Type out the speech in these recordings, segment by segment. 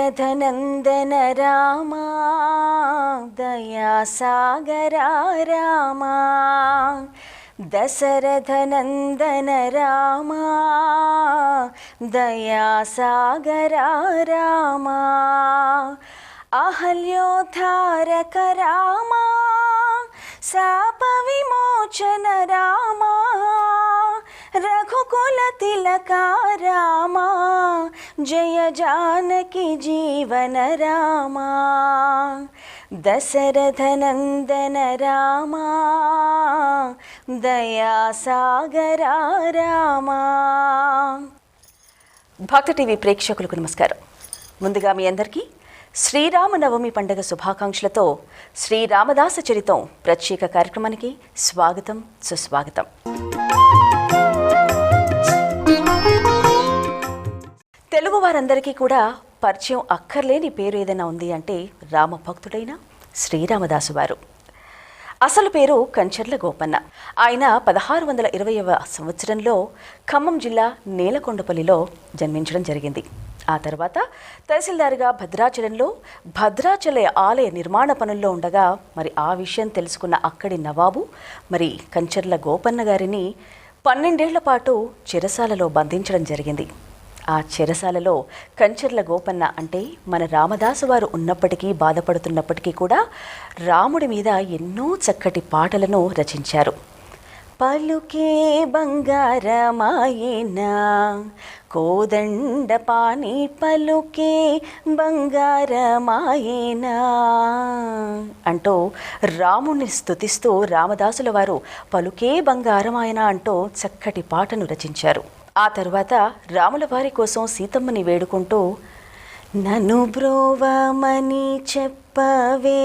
దశరథనందన రామా దయాసాగరా రామా దశరథనందన రామా దయాసాగరా రామా అహల్యోద్ధారక రామా శాప విమోచన రామా రఘుకుల తిలక రామా జయ జానకి జీవన రామా దశరథనందన రామా దయాసాగరా రామా భక్త టీవీ ప్రేక్షకులకు నమస్కారం. ముందుగా మీ అందరికీ శ్రీరామనవమి పండుగ శుభాకాంక్షలతో శ్రీరామదాస చరితం ప్రత్యేక కార్యక్రమానికి స్వాగతం సుస్వాగతం. తెలుగు వారందరికీ కూడా పరిచయం అక్కర్లేని పేరు ఏదైనా ఉంది అంటే రామభక్తుడైన శ్రీరామదాసు వారు. అసలు పేరు కంచర్ల గోపన్న. ఆయన పదహారు వందల ఇరవైవ సంవత్సరంలో ఖమ్మం జిల్లా నేలకొండపల్లిలో జన్మించడం జరిగింది. ఆ తర్వాత తహసీల్దార్గా భద్రాచలంలో భద్రాచల ఆలయ నిర్మాణ పనుల్లో ఉండగా మరి ఆ విషయం తెలుసుకున్న అక్కడి నవాబు మరి కంచర్ల గోపన్న గారిని పన్నెండేళ్ళ పాటు చెరసాలలో బంధించడం జరిగింది. ఆ చెరసాలలో కంచర్ల గోపన్న అంటే మన రామదాసు వారు ఉన్నప్పటికీ బాధపడుతున్నప్పటికీ కూడా రాముడి మీద ఎన్నో చక్కటి పాటలను రచించారు. పలుకే బంగారమాయేనా కోదండ పాని పలుకే బంగారమాయేనా. అంటూ రాముణ్ణి స్తుతిస్తూ రామదాసుల వారు పలుకే బంగారమాయన అంటూ చక్కటి పాటను రచించారు. ఆ తరువాత రాముల వారి కోసం సీతమ్మని వేడుకుంటూ నను బ్రోవమని చెప్పవే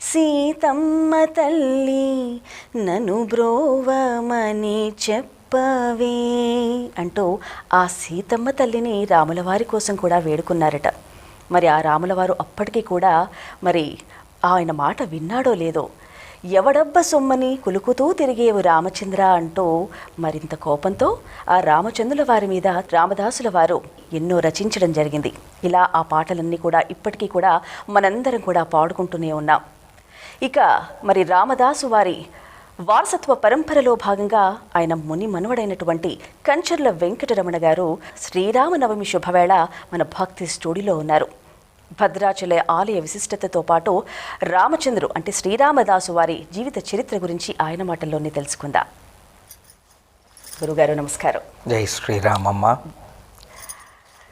సీతమ్మ తల్లి నను బ్రోవమని చెప్పవే అంటూ ఆ సీతమ్మ తల్లిని రాములవారి కోసం కూడా వేడుకున్నారట. మరి ఆ రాములవారు అప్పటికీ కూడా మరి ఆయన మాట విన్నాడో లేదో ఎవడబ్బ సొమ్మని కులుకుతూ తిరిగేవు రామచంద్ర అంటూ మరింత కోపంతో ఆ రామచంద్రుల వారి మీద రామదాసుల వారు ఎన్నో రచించడం జరిగింది. ఇలా ఆ పాటలన్నీ కూడా ఇప్పటికీ కూడా మనందరం కూడా పాడుకుంటూనే ఉన్నాం. ఇక మరి రామదాసు వారి వారసత్వ పరంపరలో భాగంగా ఆయన ముని మనవడైనటువంటి కంచర్ల వెంకటరమణ గారు శ్రీరామనవమి శుభవేళ మన భక్తి స్టూడియోలో ఉన్నారు. భద్రాచల ఆలయ విశిష్టతతో పాటు రామచంద్రు అంటే శ్రీరామదాసు వారి జీవిత చరిత్ర గురించి ఆయన మాటల్లోనే తెలుసుకుందాం. గురుగారు నమస్కారం. జై శ్రీరామమ్మ.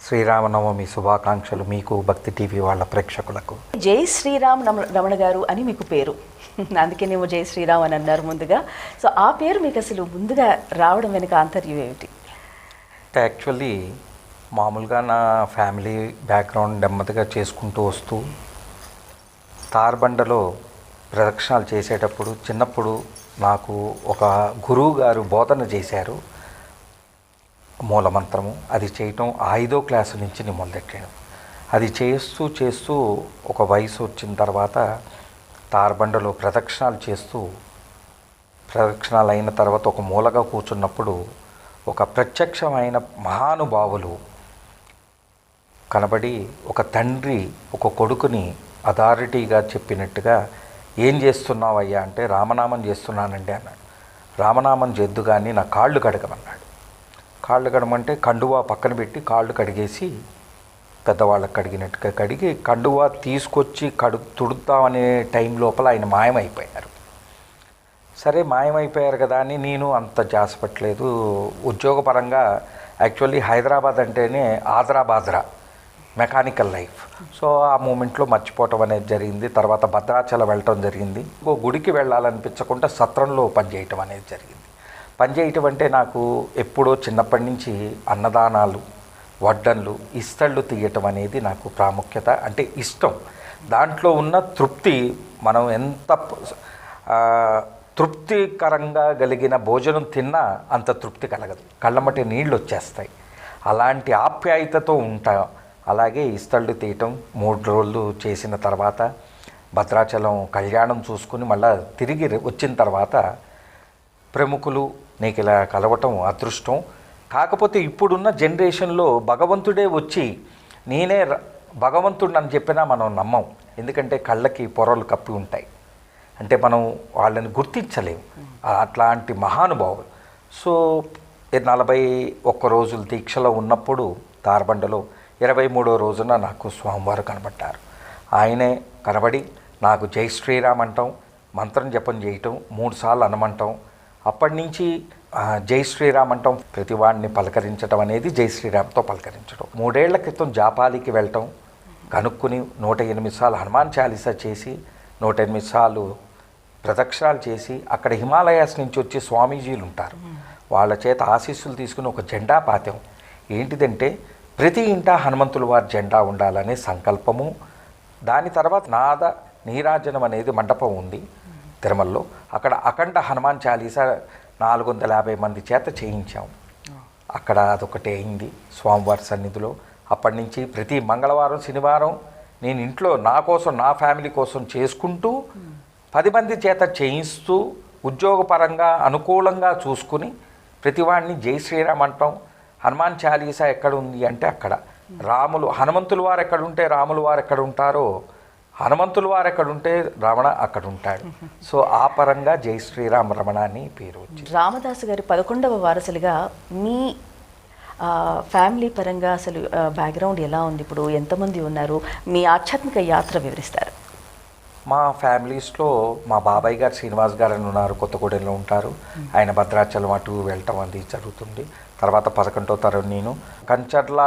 శ్రీరామనవమి శుభాకాంక్షలు మీకు భక్తి టీవీ వాళ్ళ ప్రేక్షకులకు. జై శ్రీరామ్ రమ- రమణ గారు అని మీకు పేరు. అందుకే నేను జై శ్రీరామ్ అని అన్నారు ముందుగా. సో ఆ పేరు మీకు అసలు ముందుగా రావడం వెనుక ఆంతర్యం ఏమిటి? యాక్చువల్లీ మామూలుగా నా ఫ్యామిలీ బ్యాక్గ్రౌండ్ నెమ్మదిగా చేసుకుంటూ వస్తూ తార్బండలో ప్రదక్షిణాలు చేసేటప్పుడు చిన్నప్పుడు నాకు ఒక గురువు గారు బోధన చేశారు. మూలమంత్రము. అది చేయటం ఐదో క్లాసు నుంచి నేను మొదలెట్టాను. అది చేస్తూ చేస్తూ ఒక వయసు వచ్చిన తర్వాత తార్బండలో ప్రదక్షిణాలు చేస్తూ ప్రదక్షిణాలు అయిన తర్వాత ఒక మూలగా కూర్చున్నప్పుడు ఒక ప్రత్యక్షమైన మహానుభావులు కనబడి ఒక తండ్రి ఒక కొడుకుని అథారిటీగా చెప్పినట్టుగా ఏం చేస్తున్నావయ్యా? అంటే రామనామం చేస్తున్నానండి అన్నాడు. రామనామం చేద్దు కానీ నా కాళ్ళు కడగమన్నాడు. కాళ్ళు కడమంటే కండువా పక్కన పెట్టి కాళ్ళు కడిగేసి పెద్దవాళ్ళకి కడిగినట్టుగా కడిగి కండువా తీసుకొచ్చి కడు తుడుతామనే టైం లోపల ఆయన మాయమైపోయారు. సరే మాయమైపోయారు కదా అని నేను అంత జాసపట్లేదు ఉద్యోగపరంగా యాక్చువల్లీ హైదరాబాద్ అంటేనే ఆదరాబాద్రా మెకానికల్ లైఫ్. సో ఆ మూమెంట్లో మర్చిపోవటం అనేది జరిగింది. తర్వాత భద్రాచలం వెళ్ళటం జరిగింది. ఇంకో గుడికి వెళ్ళాలనిపించకుండా సత్రంలో పనిచేయటం అనేది జరిగింది. పనిచేయటం అంటే నాకు ఎప్పుడో చిన్నప్పటి నుంచి అన్నదానాలు వడ్డన్లు ఇస్తళ్ళు తీయటం అనేది నాకు ప్రాముఖ్యత అంటే ఇష్టం. దాంట్లో ఉన్న తృప్తి మనం ఎంత తృప్తికరంగా కలిగిన భోజనం తిన్నా అంత తృప్తి కలగదు. కళ్ళమటి నీళ్ళు వచ్చేస్తాయి. అలాంటి ఆప్యాయతతో ఉంటాం అలాగే ఇస్తళ్ళు తీయటం మూడు రోజులు చేసిన తర్వాత భద్రాచలం కళ్యాణం చూసుకుని మళ్ళా తిరిగి వచ్చిన తర్వాత ప్రముఖులు నీకు ఇలా కలవటం అదృష్టం. కాకపోతే ఇప్పుడున్న జనరేషన్లో భగవంతుడే వచ్చి నేనే భగవంతుడు అని చెప్పినా మనం నమ్మం. ఎందుకంటే కళ్ళకి పొరలు కప్పి ఉంటాయి. అంటే మనం వాళ్ళని గుర్తించలేము అట్లాంటి మహానుభావులు. సో నలభై ఒక్క రోజులు దీక్షలో ఉన్నప్పుడు తారబండలో ఇరవై మూడో రోజున నాకు స్వామివారు కనబడ్డారు. ఆయనే కనబడి నాకు జై శ్రీరామ్ అంటాం మంత్రం జపం చేయటం మూడు సార్లు అనమంటాం అప్పటి నుంచి జై శ్రీరామ్ అంటాం ప్రతి వాడిని పలకరించడం అనేది జై శ్రీరామ్తో పలకరించడం మూడేళ్ళ క్రితం జాపాలికి వెళ్ళటం కనుక్కుని నూట ఎనిమిది సార్లు హనుమాన్ చాలీసా చేసి నూట ఎనిమిది సార్లు ప్రదక్షిణాలు చేసి అక్కడ హిమాలయాస్ నుంచి వచ్చే స్వామీజీలు ఉంటారు. వాళ్ళ చేత ఆశీస్సులు తీసుకుని ఒక జెండా పాతాం. ఏంటిదంటే ప్రతి ఇంట హనుమంతుల వారి జెండా ఉండాలనే సంకల్పము. దాని తర్వాత నాద నీరాజనం అనేది మండపం ఉంది తిరుమలలో. అక్కడ అఖండ హనుమాన్ చాలీసా నాలుగు వందల యాభై మంది చేత చేయించాం. అక్కడ అదొకటి అయింది స్వామివారి సన్నిధిలో. అప్పటి నుంచి ప్రతి మంగళవారం శనివారం నేను ఇంట్లో నా కోసం నా ఫ్యామిలీ కోసం చేసుకుంటూ పది మంది చేత చేయిస్తూ ఉద్యోగపరంగా అనుకూలంగా చూసుకుని ప్రతివాడిని జై శ్రీరామ్ అంటాం. హనుమాన్ చాలీసా ఎక్కడ ఉంది అంటే అక్కడ. రాములు హనుమంతుల వారు ఎక్కడ ఉంటే రాముల వారు ఎక్కడ ఉంటారో హనుమంతుల వారు ఎక్కడ ఉంటే రమణ అక్కడ ఉంటాడు సో ఆ పరంగా జై శ్రీరామ రమణ అని పేరు వచ్చింది. రామదాసు గారి పదకొండవ వారసులుగా మీ ఫ్యామిలీ పరంగా అసలు బ్యాక్గ్రౌండ్ ఎలా ఉంది? ఇప్పుడు ఎంతమంది ఉన్నారు? మీ ఆధ్యాత్మిక యాత్ర వివరిస్తారు. మా ఫ్యామిలీస్లో మా బాబాయ్ గారు శ్రీనివాస్ గారు అని ఉన్నారు కొత్తగూడెంలో ఉంటారు. ఆయన భద్రాచలం అటు వెళ్ళటం అది జరుగుతుంది. తర్వాత పదకొండో తరం నేను. కంచర్ల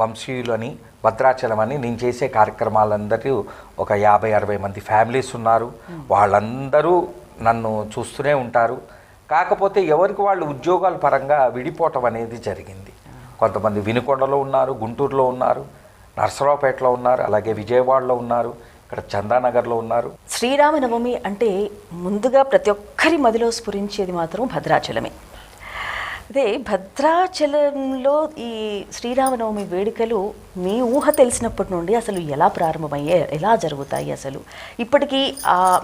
వంశీయులని భద్రాచలం అని నేను చేసే కార్యక్రమాలందరూ ఒక యాభై అరవై మంది ఫ్యామిలీస్ ఉన్నారు. వాళ్ళందరూ నన్ను చూస్తూనే ఉంటారు. కాకపోతే ఎవరికి వాళ్ళు ఉద్యోగాల పరంగా విడిపోవటం అనేది జరిగింది. కొంతమంది వినుకొండలో ఉన్నారు గుంటూరులో ఉన్నారు నర్సరావుపేటలో ఉన్నారు అలాగే విజయవాడలో ఉన్నారు ఇక్కడ చందానగర్లో ఉన్నారు. శ్రీరామనవమి అంటే ముందుగా ప్రతి ఒక్కరి మదిలో స్ఫురించేది మాత్రం భద్రాచలమే. అదే భద్రాచలంలో ఈ శ్రీరామనవమి వేడుకలు మీ ఊహ తెలిసినప్పటి నుండి అసలు ఎలా ప్రారంభమయ్యే ఎలా జరుగుతాయి అసలు? ఇప్పటికీ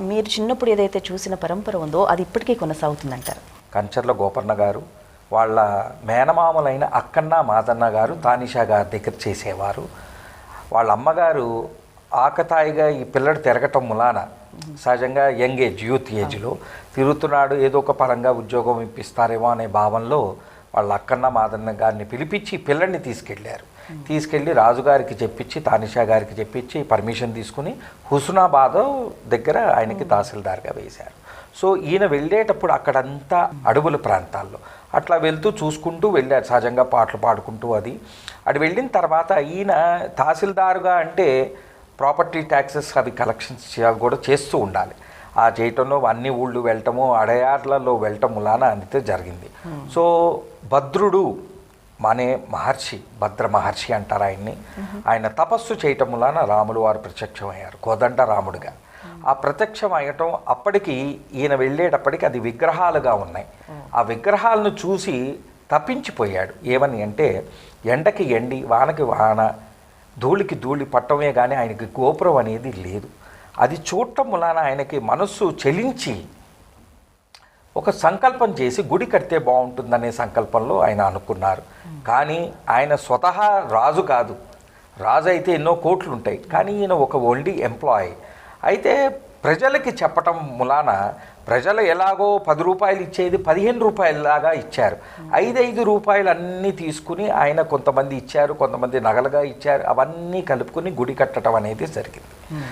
మీరు చిన్నప్పుడు ఏదైతే చూసిన పరంపర ఉందో అది ఇప్పటికీ కొనసాగుతుందంటారు? కంచర్ల గోపర్ణ గారు వాళ్ళ మేనమామలైన అక్కన్న మాదన్న గారు తానిషా గారి దగ్గర చేసేవారు. వాళ్ళ అమ్మగారు ఆకతాయిగా ఈ పిల్లడు తిరగటం ములాన సహజంగా యంగ్ ఏజ్ యూత్ ఏజ్లో తిరుగుతున్నాడు ఏదో ఒక పరంగా ఉద్యోగం ఇప్పిస్తారేమో అనే భావంలో వాళ్ళ అక్కన్న మాదన్న గారిని పిలిపించి పిల్లల్ని తీసుకెళ్ళారు తీసుకెళ్ళి రాజుగారికి చెప్పించి తానిషా గారికి చెప్పించి పర్మిషన్ తీసుకుని హుస్నాబాద్ దగ్గర ఆయనకి తహసీల్దార్గా వేశారు. సో ఈయన వెళ్ళేటప్పుడు అక్కడంతా అడవుల ప్రాంతాల్లో. అట్లా వెళ్తూ చూసుకుంటూ వెళ్ళారు సహజంగా పాటలు పాడుకుంటూ అది. అటు వెళ్ళిన తర్వాత ఈయన తహసీల్దారుగా అంటే ప్రాపర్టీ ట్యాక్సెస్ అవి కలెక్షన్స్ కూడా చేస్తూ ఉండాలి. ఆ చేయటంలో అన్ని ఊళ్ళు వెళ్ళటము అడయార్లలో వెళ్ళటం ములాన అందితే జరిగింది. సో భద్రుడు అనే మహర్షి భద్ర మహర్షి అంటారు ఆయన్ని. ఆయన తపస్సు చేయటం వలన రాములు వారు ప్రత్యక్షమయ్యారు కోదండ రాముడిగా. ఆ ప్రత్యక్షం అయ్యటం అప్పటికి ఈయన వెళ్ళేటప్పటికి అది విగ్రహాలుగా ఉన్నాయి. ఆ విగ్రహాలను చూసి తప్పించిపోయాడు. ఏమని అంటే ఎండకి ఎండి వానకి వాన ధూళికి ధూళి పట్టమే కానీ ఆయనకి గోపురం అనేది లేదు. అది చూడటం వలన ఆయనకి మనస్సు చెలించి ఒక సంకల్పం చేసి గుడి కడితే బాగుంటుందనే సంకల్పంలో ఆయన అనుకున్నారు. కానీ ఆయన స్వతహా రాజు కాదు. రాజు అయితే ఎన్నో కోట్లు ఉంటాయి కానీ ఈయన ఒక ఓన్లీ ఎంప్లాయీ. అయితే ప్రజలకి చెప్పటం ములాన ప్రజలు ఎలాగో పది రూపాయలు ఇచ్చేది పదిహేను రూపాయలలాగా ఇచ్చారు. ఐదైదు రూపాయలు అన్నీ తీసుకుని ఆయన కొంతమంది ఇచ్చారు కొంతమంది నగలుగా ఇచ్చారు. అవన్నీ కలుపుకుని గుడి కట్టడం అనేది జరిగింది.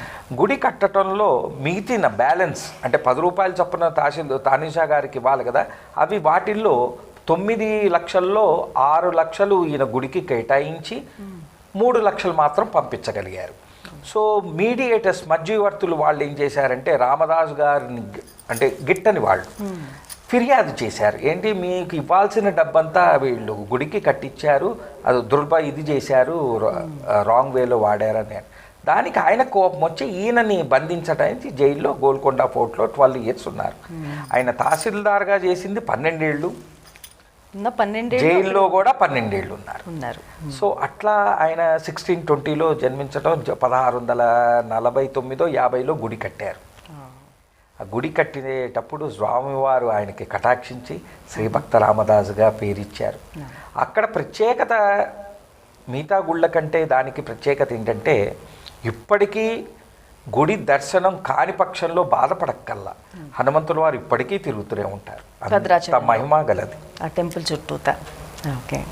గుడి కట్టడంలో మిగిలిన బ్యాలెన్స్ అంటే పది రూపాయలు చొప్పున తహసీల్ తానిషా గారికి ఇవ్వాలి కదా అవి వాటిల్లో తొమ్మిది లక్షల్లో ఆరు లక్షలు ఈయన గుడికి కేటాయించి మూడు లక్షలు మాత్రం పంపించగలిగారు. సో మీడియేటర్స్ మధ్యవర్తులు వాళ్ళు ఏం చేశారంటే రామదాస్ గారిని అంటే గిట్టని వాళ్ళు. ఫిర్యాదు చేశారు. ఏంటి? మీకు ఇవ్వాల్సిన డబ్బంతా వీళ్ళు గుడికి కట్టించారు అది దుర్బ ఇది చేశారు రాంగ్ వేలో వాడారని. దానికి ఆయన కోపం వచ్చి ఈయనని బంధించడానికి జైల్లో గోల్కొండ ఫోర్ట్లో ట్వెల్వ్ ఇయర్స్ ఉన్నారు. ఆయన తహసీల్దార్గా చేసింది పన్నెండేళ్ళు. పన్నెండేళ్ళు జైల్లో కూడా పన్నెండేళ్ళు ఉన్నారు. ఉన్నారు. సో అట్లా ఆయన సిక్స్టీన్ ట్వంటీలో జన్మించడం పదహారు వందల నలభై తొమ్మిదో యాభైలో గుడి కట్టారు. ఆ గుడి కట్టేటప్పుడు స్వామివారు ఆయనకి కటాక్షించి శ్రీభక్త రామదాసుగా పేరిచ్చారు. అక్కడ ప్రత్యేకత మిగతా గుళ్ళ కంటే దానికి ప్రత్యేకత ఏంటంటే ఇప్పటికీ గుడి దర్శనం కాని పక్షంలో బాధపడక్కల్లా. హనుమంతుల వారు ఇప్పటికీ తిరుగుతూనే ఉంటారు. మహిమ గలది. ఆ టెంపుల్ చుట్టూత ఓకే.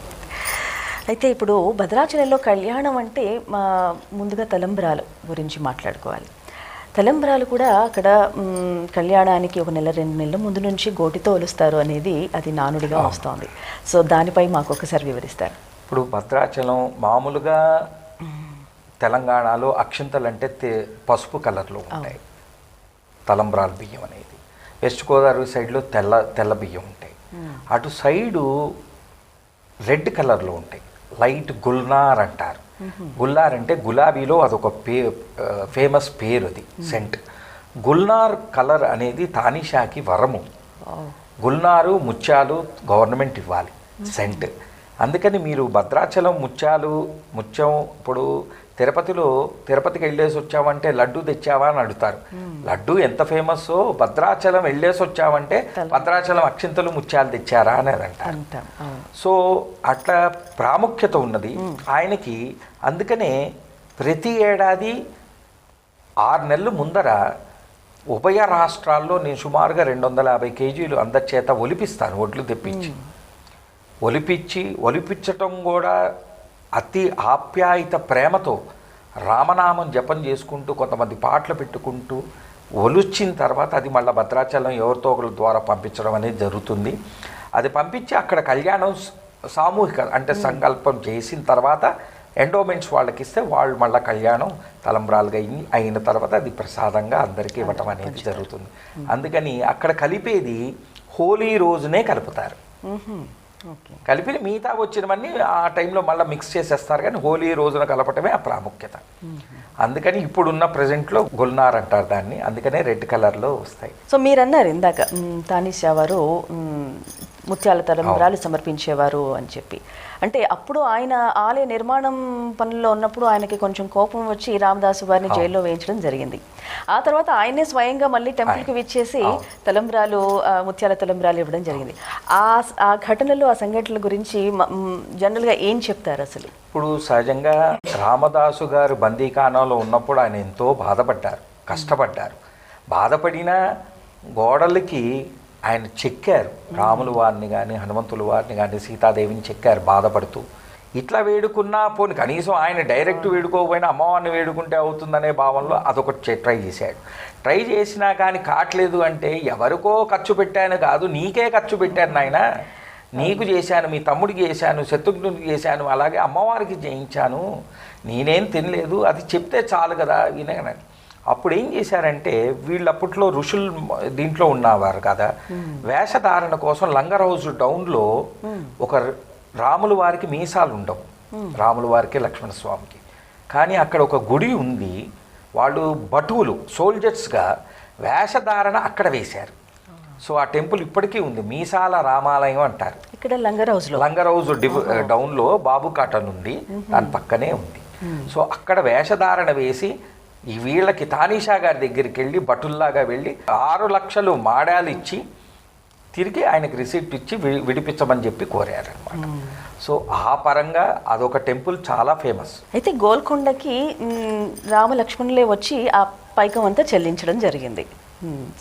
అయితే ఇప్పుడు భద్రాచలంలో కళ్యాణం అంటే మా ముందుగా తలంబ్రాలు గురించి మాట్లాడుకోవాలి. తలంబ్రాలు కూడా అక్కడ కళ్యాణానికి ఒక నెల రెండు నెలల ముందు నుంచి గోటితో ఒలుస్తారు అనేది అది నానుడిగా వస్తోంది. సో దానిపై మాకు ఒకసారి వివరిస్తారు. ఇప్పుడు భద్రాచలం మామూలుగా తెలంగాణలో అక్షింతలు అంటే తే- పసుపు కలర్లో ఉంటాయి. తలంబ్రాల బియ్యం అనేది. వెస్ట్ గోదావరి సైడ్లో తెల్ల తెల్ల బియ్యం ఉంటాయి. అటు సైడు రెడ్ కలర్లో ఉంటాయి. లైట్ గుల్నార్ అంటారు. గుల్నార్ అంటే గులాబీలో అదొక పే ఫేమస్ పేరు అది సెంట్ గుల్నార్ కలర్ అనేది తానిషాకి వరము. గుల్నారు ముత్యాలు గవర్నమెంట్ ఇవ్వాలి సెంట్ అందుకని మీరు భద్రాచలం ముత్యాలు ముత్యం ఇప్పుడు తిరుపతిలో తిరుపతికి వెళ్ళేసి వచ్చావంటే లడ్డు తెచ్చావా అని అడుగుతారు. లడ్డు ఎంత ఫేమస్ భద్రాచలం వెళ్ళేసి వచ్చావంటే భద్రాచలం అక్షింతలు ముత్యాలు తెచ్చారా అనేది అంటారు. సో అట్లా ప్రాముఖ్యత ఉన్నది. ఆయనకి అందుకనే ప్రతి ఏడాది ఆరు నెలలు ముందర ఉభయ రాష్ట్రాల్లో నేను సుమారుగా రెండు వందల యాభై కేజీలు అందరి చేత ఒలిపిస్తాను ఒడ్లు తెప్పించి. ఒలిపించి ఒలిపించటం కూడా అతి ఆప్యాయత ప్రేమతో రామనామం జపం చేసుకుంటూ కొంతమంది పాటలు పెట్టుకుంటూ ఒలుచిన తర్వాత అది మళ్ళీ భద్రాచలం ఎవరితో ఒకరి ద్వారా పంపించడం అనేది జరుగుతుంది. అది పంపించి అక్కడ కళ్యాణం సామూహిక అంటే సంకల్పం చేసిన తర్వాత ఎండోమెంట్స్ వాళ్ళకి ఇస్తే వాళ్ళు మళ్ళీ కళ్యాణం తలంబ్రాలుగా అయి అయిన తర్వాత అది ప్రసాదంగా అందరికీ ఇవ్వటం అనేది జరుగుతుంది. అందుకని అక్కడ కలిపేది హోలీ రోజునే కలుపుతారు. కలిపి మిగతా వచ్చినవన్నీ ఆ టైంలో మళ్ళీ మిక్స్ చేసేస్తారు కానీ హోలీ రోజున కలపటమే ఆ ప్రాముఖ్యత. అందుకని ఇప్పుడున్న ప్రజెంట్లో గుల్నార్ అంటారు దాన్ని అందుకనే రెడ్ కలర్లో వస్తాయి. సో మీరు అన్నారు ఇందాక తానిషా వారు ముత్యాల తలంబ్రాలు సమర్పించేవారు అని చెప్పి. అంటే అప్పుడు ఆయన ఆలయ నిర్మాణం పనుల్లో ఉన్నప్పుడు ఆయనకి కొంచెం కోపం వచ్చి రామదాసు వారిని జైల్లో వేయించడం జరిగింది. ఆ తర్వాత ఆయనే స్వయంగా మళ్ళీ టెంపుల్కి విచ్చేసి తలంబ్రాలు ముత్యాల తలంబ్రాలు ఇవ్వడం జరిగింది. ఆ ఆ ఘటనలు ఆ సంఘటనల గురించి జనరల్గా ఏం చెప్తారు అసలు? ఇప్పుడు సహజంగా రామదాసు గారు బందీఖానాలో ఉన్నప్పుడు ఆయన ఎంతో బాధపడ్డారు కష్టపడ్డారు. బాధపడిన గోడలకి ఆయన చెక్కారు. రాములు వారిని కానీ హనుమంతుల వారిని కానీ సీతాదేవిని చెక్కారు బాధపడుతూ. ఇట్లా వేడుకున్నా పోని కనీసం ఆయన డైరెక్ట్ వేడుకోకపోయినా అమ్మవారిని వేడుకుంటే అవుతుందనే భావంలో అదొకటి ట్రై చేశాడు. ట్రై చేసినా కానీ కావట్లేదు అంటే ఎవరికో ఖర్చు పెట్టాను కాదు నీకే ఖర్చు పెట్టాను నాయన. నీకు చేశాను మీ తమ్ముడికి చేశాను శత్రుఘ్నుడికి చేశాను అలాగే అమ్మవారికి చేయించాను. నేనేం తినలేదు అది చెప్తే చాలు కదా వినగనండి అప్పుడు ఏం చేశారంటే వీళ్ళు అప్పట్లో ఋషులు దీంట్లో ఉన్నవారు కదా వేషధారణ కోసం లంగర్ హౌస్ డౌన్లో ఒక రాముల వారికి మీసాలు ఉండవు. రాముల వారికి లక్ష్మణ స్వామికి. కానీ అక్కడ ఒక గుడి ఉంది వాళ్ళు భటువులు సోల్జర్స్గా వేషధారణ అక్కడ వేశారు. సో ఆ టెంపుల్ ఇప్పటికీ ఉంది మీసాల రామాలయం అంటారు. ఇక్కడ లంగర్ హౌస్లో లంగర్ హౌస్ డౌన్లో బాబు కాటన్ ఉంది దాని పక్కనే ఉంది. సో అక్కడ వేషధారణ వేసి ఈ వీళ్ళకి తానీషా గారి దగ్గరికి వెళ్ళి బటుల్లాగా వెళ్ళి ఆరు లక్షలు మాడాలు ఇచ్చి తిరిగి ఆయనకి రిసీప్ట్ ఇచ్చి విడిపించమని చెప్పి కోరారనమాట సో ఆ పరంగా అదొక టెంపుల్ చాలా ఫేమస్. అయితే గోల్కొండకి మ్, రామ లక్ష్మణులే వచ్చి ఆ పైకం అంతా చెల్లించడం జరిగింది.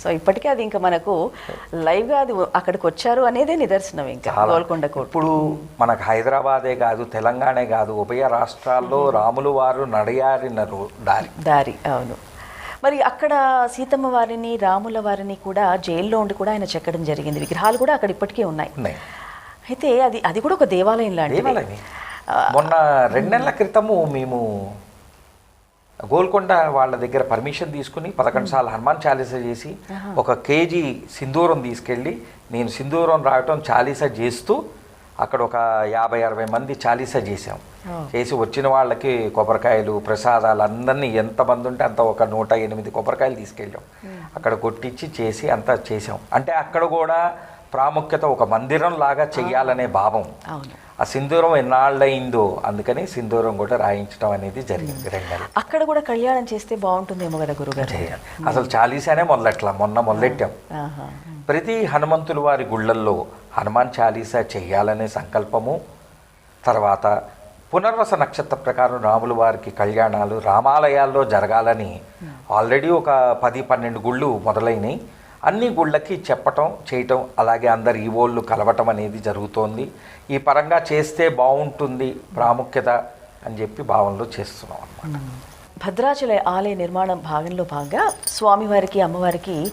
సో ఇప్పటికే అది ఇంకా మనకు లైవ్గా అది అక్కడికి వచ్చారు అనేదే నిదర్శనం ఇంకా గోల్కొండ కోట ఇప్పుడు మనకు హైదరాబాదే కాదు తెలంగాణే కాదు ఉభయ రాష్ట్రాల్లో రాములు వారు నడయారిన రో- దారి. దారి అవును. మరి అక్కడ సీతమ్మ వారిని రాముల వారిని కూడా జైల్లో ఉండి కూడా ఆయన చెక్కడం జరిగింది. విగ్రహాలు కూడా అక్కడ ఇప్పటికే ఉన్నాయి. అయితే అది అది కూడా ఒక దేవాలయం లాంటిది. మొన్న రెండు నెలల క్రితము మేము గోల్కొండ వాళ్ళ దగ్గర పర్మిషన్ తీసుకుని పదకొండు సార్లు హనుమాన్ చాలీసా చేసి ఒక కేజీ సింధూరం తీసుకెళ్ళి నేను సింధూరం రావటం చాలీసా చేస్తూ అక్కడ ఒక యాభై అరవై మంది చాలీసా చేసాం. చేసి వచ్చిన వాళ్ళకి కొబ్బరికాయలు ప్రసాదాలు అందరినీ ఎంతమంది ఉంటే అంత ఒక నూట ఎనిమిది కొబ్బరికాయలు తీసుకెళ్ళాం. అక్కడ కొట్టించి చేసి అంతా చేసాం అంటే అక్కడ కూడా ప్రాముఖ్యత ఒక మందిరం లాగా చెయ్యాలనే భావం. ఆ సింధూరం ఎన్నాళ్ళయిందో అందుకని సింధూరం కూడా రాయించడం అనేది జరిగింది రెండు అక్కడ కూడా కళ్యాణం చేస్తే బాగుంటుందేమో కదా గురుగారు. అసలు చాలీసానే మొదలెట్లా? మొన్న మొదలెట్టాం. ప్రతి హనుమంతుల వారి గుళ్ళల్లో హనుమాన్ చాలీసా చెయ్యాలనే సంకల్పము తర్వాత పునర్వస నక్షత్ర ప్రకారం రాముల వారికి కళ్యాణాలు రామాలయాల్లో జరగాలని ఆల్రెడీ ఒక పది పన్నెండు గుళ్ళు మొదలైనవి అన్ని గుళ్ళకి చెప్పటం చేయటం అలాగే అందరు ఈవోళ్ళు కలవటం అనేది జరుగుతోంది. ఈ పరంగా చేస్తే బాగుంటుంది ప్రాముఖ్యత అని చెప్పి భావనలో చేస్తున్నాం అన్నమాట. భద్రాచల ఆలయ నిర్మాణం భాగంలో భాగంగా స్వామివారికి అమ్మవారికి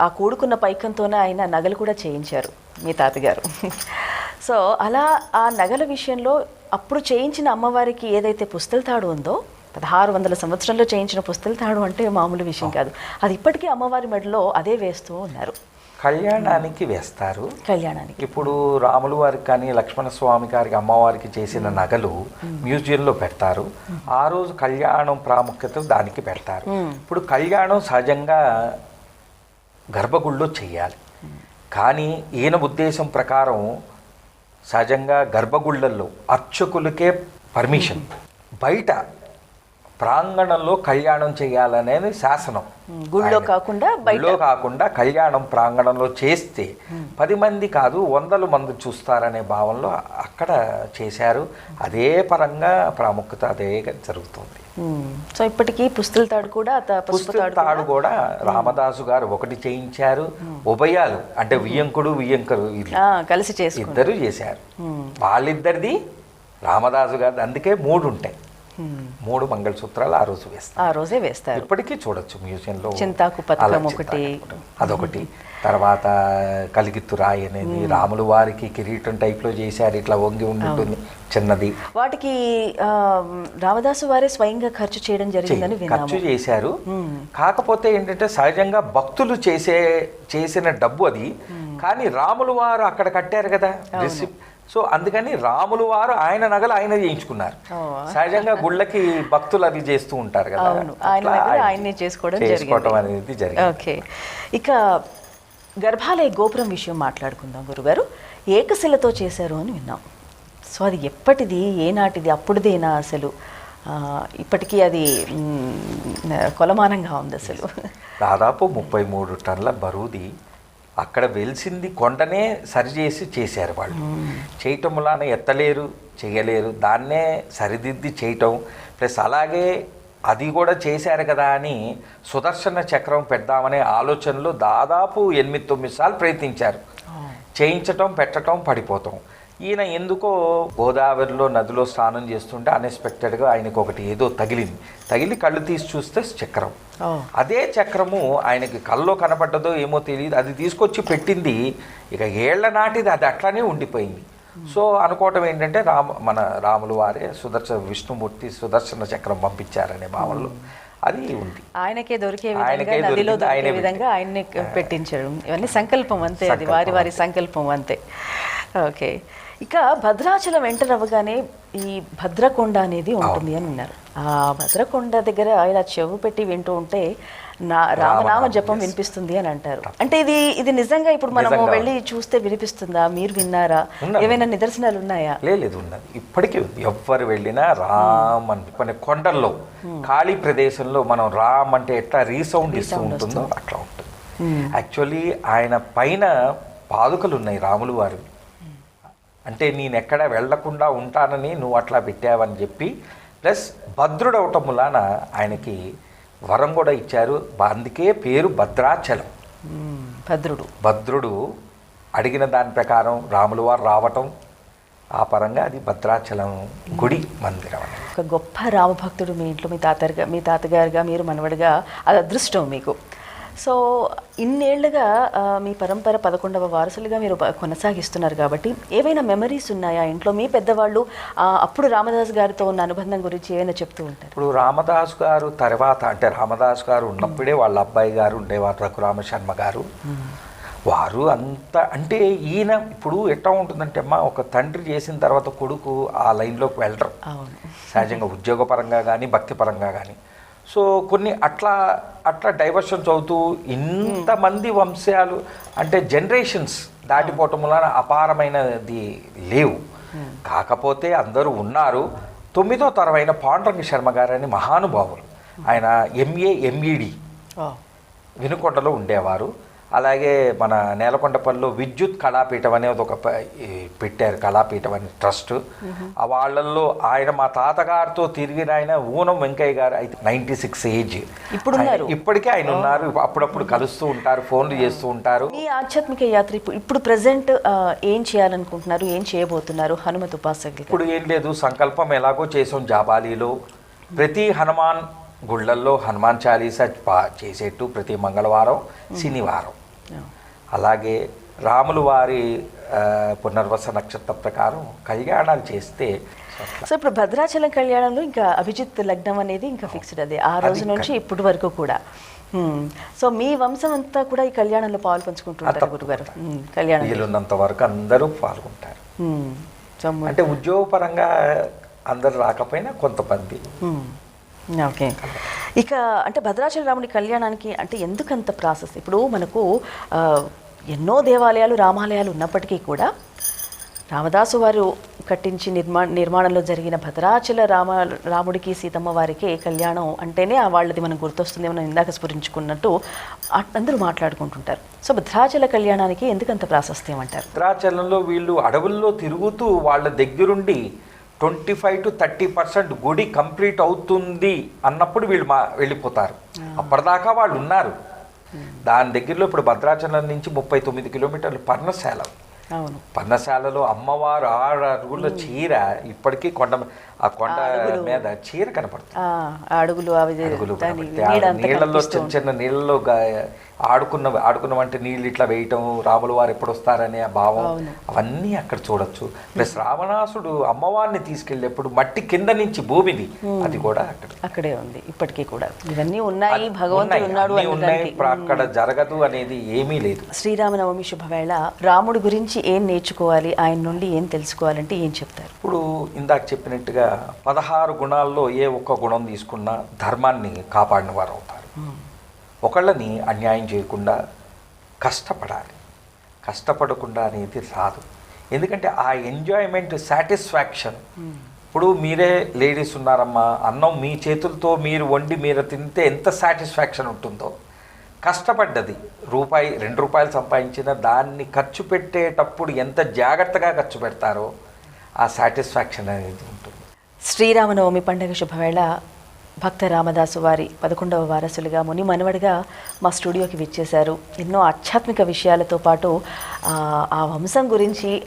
ఆ కూడుకున్న పైకంతోనే ఆయన నగలు కూడా చేయించారు మీ తాతగారు. సో అలా ఆ నగల విషయంలో అప్పుడు చేయించిన అమ్మవారికి ఏదైతే పుస్తల తాడు ఉందో పదహారు వందల సంవత్సరంలో చేయించిన పుస్తల తాడు అంటే మామూలు విషయం కాదు. అది ఇప్పటికీ అమ్మవారి మెడలో అదే వేస్తూ ఉన్నారు. కళ్యాణానికి వేస్తారు. కళ్యాణానికి. ఇప్పుడు రాములు వారికి కానీ లక్ష్మణ స్వామి గారికి అమ్మవారికి చేసిన నగలు మ్యూజియంలో పెడతారు. ఆ రోజు కళ్యాణం ప్రాముఖ్యత దానికి పెడతారు. ఇప్పుడు కళ్యాణం సహజంగా గర్భగుడిలో చెయ్యాలి కానీ ఈయన ఉద్దేశం ప్రకారం సహజంగా గర్భగుళ్ళల్లో అర్చకులకే పర్మిషన్. బయట ప్రాంగణంలో కళ్యాణం చేయాలనేది శాసనం. గుళ్ళో. కాకుండా. గుళ్ళో కాకుండా కళ్యాణం ప్రాంగణంలో చేస్తే పది మంది కాదు వందల మంది చూస్తారనే భావంలో అక్కడ చేశారు. అదే పరంగా ప్రాముఖ్యత అదే జరుగుతుంది. సో ఇప్పటికీ పుస్తల తాడు కూడా పుస్తక తాడు కూడా రామదాసు గారు ఒకటి చేయించారు. ఉభయాలు అంటే వియ్యంకుడు వియ్యంకరు ఆ, కలిసి చేసుకుంటారు ఇద్దరు చేశారు. వాళ్ళిద్దరిది రామదాసు గారు అందుకే మూడు ఉంటాయి. మూడు మంగళసూత్రాలు ఆ రోజు వేస్తారు. ఆ రోజే వేస్తారు. ఇప్పటికీ చూడొచ్చు మ్యూజియంలో చింతాకు పథకం ఒకటి. అదొకటి. తర్వాత కలిగిత్తు రాయి అనేది రాములు వారికి కిరీటం టైప్లో చేశారు ఇట్లా వంగి ఉంటుంది చిన్నది. వాటికి రామదాసు వారే స్వయంగా ఖర్చు చేయడం జరిగిందని. ఖర్చు చేశారు. కాకపోతే ఏంటంటే సహజంగా భక్తులు చేసే చేసిన డబ్బు అది. కానీ రాములు వారు అక్కడ కట్టారు కదా. సో అందుకని రాములు వారు ఆయన నగలు ఆయన చేయించుకున్నారు. సహజంగా గుళ్ళకి భక్తులు అది చేస్తూ ఉంటారు కదా. ఆయన్నే చేసుకోవడం అనేది జరిగింది. ఓకే. ఇక గర్భాలయ గోపురం విషయం మాట్లాడుకుందాం గురుగారు. ఏకశిలతో చేశారు అని విన్నాం. సో అది ఎప్పటిది? ఏనాటిది? అప్పుడుదేనా అసలు? ఇప్పటికీ అది కొలమానంగా ఉంది అసలు. దాదాపు ముప్పై మూడు టన్నుల బరువుది అక్కడ వెలిసింది కొండనే సరిచేసి చేశారు వాళ్ళు. చేయటం వలన ఎత్తలేరు చేయలేరు. దాన్నే సరిదిద్ది చేయటం. ప్లస్ అలాగే అది కూడా చేశారు కదా అని సుదర్శన చక్రం పెడదామనే ఆలోచనలో దాదాపు ఎనిమిది తొమ్మిది సార్లు ప్రయత్నించారు. చేయించటం పెట్టటం పడిపోతాం ఈయన ఎందుకో గోదావరిలో నదిలో స్నానం చేస్తుంటే అన్ఎక్స్పెక్టెడ్గా ఆయనకు ఒకటి ఏదో తగిలింది. తగిలి కళ్ళు తీసి చూస్తే చక్రం. అదే చక్రము ఆయనకి కల్లో కనపడ్డదో ఏమో తెలియదు. అది తీసుకొచ్చి పెట్టింది. ఇక ఏళ్ళ నాటిది అది అట్లానే ఉండిపోయింది. సో అనుకోవటం ఏంటంటే రామ మన రాములు వారే సుదర్శన విష్ణుమూర్తి సుదర్శన చక్రం పంపించారనే భావనలో అది ఉంది. ఆయనకే దొరికే విధంగా ఆయనకే నదిలో దొరికే విధంగా ఆయన్ని పెట్టించడం. ఇవన్నీ సంకల్పం అంతే అది వారి వారి సంకల్పం అంతే. ఓకే. ఇక భద్రాచలం ఎంటర్ అవ్వగానే ఈ భద్రకొండ అనేది ఉంటుంది అని ఉన్నారు ఆ భద్రకొండ దగ్గర ఇలా చెవు పెట్టి వింటూ ఉంటే నా రామనామ జపం వినిపిస్తుంది అని అంటారు. అంటే ఇది ఇది నిజంగా ఇప్పుడు మనము. వెళ్ళి చూస్తే వినిపిస్తుందా? మీరు విన్నారా. ఏమైనా నిదర్శనాలు ఉన్నాయా? లేదు ఉన్నది ఇప్పటికీ ఉంది. ఎవ్వరు వెళ్ళినా రామ్ అని కొన్ని కొండల్లో ఖాళీ ప్రదేశంలో మనం రామ్ అంటే ఎట్లా రీసౌండ్ ఇస్తూ ఉంటుందో అట్లా ఉంటుంది. యాక్చువల్లీ ఆయన పైన పాదుకలు ఉన్నాయి రాములు వారు అంటే నేను ఎక్కడ వెళ్ళకుండా ఉంటానని నువ్వు అట్లా పెట్టావని చెప్పి ప్లస్ భద్రుడు అవటం వలన ఆయనకి వరం కూడా ఇచ్చారు. అందుకే పేరు భద్రాచలం. భద్రుడు. భద్రుడు అడిగిన దాని ప్రకారం రాములు వారు రావటం ఆ పరంగా అది భద్రాచలం గుడి మందిరం ఒక గొప్ప రామభక్తుడు మీ ఇంట్లో మీ తాతగారుగా మీ తాతగారుగా మీరు మనవడిగా అది అదృష్టం మీకు. సో ఇన్నేళ్ళుగా మీ పరంపర పదకొండవ వారసులుగా మీరు కొనసాగిస్తున్నారు కాబట్టి ఏవైనా మెమరీస్ ఉన్నాయా? ఇంట్లో మీ పెద్దవాళ్ళు అప్పుడు రామదాస్ గారితో ఉన్న అనుబంధం గురించి ఏమైనా చెప్తూ ఉంటారు? ఇప్పుడు రామదాస్ గారు తర్వాత అంటే రామదాస్ గారు ఉన్నప్పుడే వాళ్ళ అబ్బాయి గారు ఉండేవారు రఘురామ శర్మ గారు. వారు అంత అంటే ఈయన ఇప్పుడు ఎట్లా ఉంటుందంటే అమ్మా ఒక తండ్రి చేసిన తర్వాత కొడుకు ఆ లైన్లోకి వెళ్ళరు. సహజంగా ఉద్యోగపరంగా కానీ భక్తిపరంగా కానీ సో కొన్ని అట్లా అట్లా డైవర్షన్స్ అవుతూ ఇంతమంది వంశాలు అంటే జనరేషన్స్ దాటిపోవటం వలన అపారమైనది లేవు. కాకపోతే అందరూ ఉన్నారు. తొమ్మిదో తరమైన పాండురంగ శర్మ గారని మహానుభావులు. ఆయన ఎంఏ ఎంఈడి ఓ. వినుకొండలో ఉండేవారు. అలాగే మన నేలకొండపల్లిలో విద్యుత్ కళాపీఠం అనేది ఒక ఈ పెట్టారు కళాపీఠం అనే ట్రస్ట్. వాళ్ళల్లో ఆయన మా తాతగారితో తిరిగిన ఆయన ఊనం వెంకయ్య గారు అయితే నైంటీ సిక్స్ ఏజ్. ఇప్పుడు ఇప్పటికే ఆయన ఉన్నారు. అప్పుడప్పుడు కలుస్తూ ఉంటారు ఫోన్లు చేస్తూ ఉంటారు. మీ ఆధ్యాత్మిక యాత్ర ఇప్పుడు ప్రజెంట్ ఏం చేయాలనుకుంటున్నారు? ఏం చేయబోతున్నారు? హనుమత్ ఉపాసకులు ఇప్పుడు ఏం లేదు. సంకల్పం ఎలాగో చేసాం జాబాలీలో. ప్రతి హనుమాన్ గుళ్ళల్లో హనుమాన్ చాలీసా చేసేట్టు ప్రతి మంగళవారం శనివారం. అలాగే రాములు వారి పునర్వస నక్షత్ర ప్రకారం కళ్యాణాలు చేస్తే సో ఇప్పుడు భద్రాచలం కళ్యాణంలో ఇంకా అభిజిత్ లగ్నం అనేది ఇంకా ఫిక్స్డ్ అదే ఆ రోజు నుంచి ఇప్పటి వరకు కూడా. సో మీ వంశం అంతా కూడా ఈ కళ్యాణంలో పాలు పంచుకుంటుంటారు. గురుగారు. హ్మ్, కళ్యాణం వీలున్నంత వరకు అందరూ పాల్గొంటారు. ము- అంటే ఉద్యోగపరంగా అందరు రాకపోయినా కొంతమంది. ఓకే ఇక అంటే భద్రాచల రాముడి కళ్యాణానికి అంటే ఎందుకంత ప్రాసెస్? ఇప్పుడు మనకు ఎన్నో దేవాలయాలు రామాలయాలు ఉన్నప్పటికీ కూడా రామదాసు వారు కట్టించి నిర్మా నిర్మాణంలో జరిగిన భద్రాచల రామ రాముడికి సీతమ్మ వారికి కళ్యాణం అంటేనే ఆ వాళ్ళది మనం గుర్తొస్తుంది మనం ఇందాక స్ఫురించుకున్నట్టు అందరూ మాట్లాడుకుంటుంటారు. సో భద్రాచల కళ్యాణానికి ఎందుకంత ప్రాశస్త్యం అంటారు? భద్రాచలంలో వీళ్ళు అడవుల్లో తిరుగుతూ వాళ్ళ దగ్గరుండి twenty five to thirty percent గుడి కంప్లీట్ అవుతుంది అన్నప్పుడు వీళ్ళు మా వెళ్ళిపోతారు. అప్పటిదాకా వాళ్ళు ఉన్నారు. దాని దగ్గరలో ఇప్పుడు భద్రాచలం నుంచి ముప్పై తొమ్మిది కిలోమీటర్లు పర్ణశాల. పర్ణశాలలో అమ్మవారు ఆరు అడుగుల చీర ఇప్పటికీ కొండ ఆ కొండ మీద చీర కనపడుతుంది. అడుగులు నీళ్ళల్లో చిన్న చిన్న నీళ్ళలో ఆడుకున్న ఆడుకున్నవంటే నీళ్ళు ఇట్లా వేయటం రాములు వారు ఎప్పుడు వస్తారనే ఆ భావం అవును. అవన్నీ అక్కడ చూడొచ్చు. ప్లస్ రావణాసుడు అమ్మవారిని తీసుకెళ్ళేప్పుడు మట్టి కింద నుంచి భూమిది అది కూడా అక్కడ. అక్కడే ఉంది ఇప్పటికీ కూడా. ఇవన్నీ ఉన్నాయి భగవంతుడు ఉన్నాయి, ఉన్నాడు అక్కడ జరగదు అనేది ఏమీ లేదు. శ్రీరామనవమి శుభవేళ రాముడి గురించి ఏం నేర్చుకోవాలి ఆయన నుండి ఏం తెలుసుకోవాలంటే ఏం చెప్తారు? ఇప్పుడు ఇందాక చెప్పినట్టుగా పదహారు గుణాల్లో ఏ ఒక్క గుణం తీసుకున్నా ధర్మాన్ని కాపాడిన వారు అవుతారు ఒకళ్ళని అన్యాయం చేయకుండా కష్టపడాలి. కష్టపడకుండా అనేది రాదు. ఎందుకంటే ఆ ఎంజాయ్మెంట్ సాటిస్ఫాక్షన్ ఇప్పుడు మీరే లేడీస్ ఉన్నారమ్మా అన్నం మీ చేతులతో మీరు వండి మీరు తింటే ఎంత సాటిస్ఫాక్షన్ ఉంటుందో. కష్టపడ్డది. రూపాయి రెండు రూపాయలు సంపాదించిన దాన్ని ఖర్చు పెట్టేటప్పుడు ఎంత జాగ్రత్తగా ఖర్చు పెడతారో ఆ సాటిస్ఫాక్షన్ అనేది ఉంటుంది. శ్రీరామనవమి పండుగ శుభవేళ భక్త రామదాసు వారి పదకొండవ వారసులుగా ముని మనవడిగా మా స్టూడియోకి విచ్చేశారు. ఎన్నో ఆధ్యాత్మిక విషయాలతో పాటు ఆ, వంశం గురించి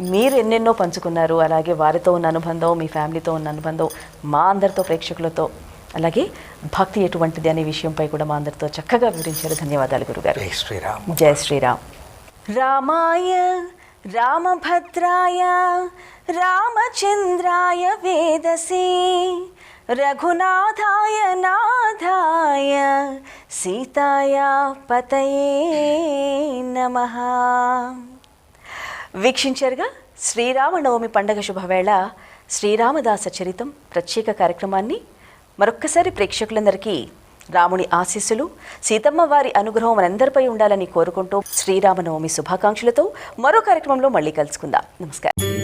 మీరు ఎన్నెన్నో పంచుకున్నారు. అలాగే వారితో ఉన్న అనుబంధం మీ ఫ్యామిలీతో ఉన్న అనుబంధం మా అందరితో ప్రేక్షకులతో. అలాగే భక్తి ఎటువంటిది అనే విషయంపై కూడా మా అందరితో చక్కగా వివరించారు. ధన్యవాదాలు గురుగారు. జై శ్రీరామ్. జయ శ్రీరామ్. రామాయ రామభద్రాయ రామచంద్రాయ వేదసే. రఘునాథాయ నాథాయ సీతాయ పతయే నమ వీక్షించారుగా శ్రీరామనవమి పండగ శుభవేళ శ్రీరామదాస చరితం ప్రత్యేక కార్యక్రమాన్ని మరొక్కసారి ప్రేక్షకులందరికీ రాముని ఆశీస్సులు సీతమ్మ వారి అనుగ్రహం మనందరిపై ఉండాలని కోరుకుంటూ శ్రీరామనవమి శుభాకాంక్షలతో మరో కార్యక్రమంలో మళ్ళీ కలుసుకుందాం. నమస్కారం.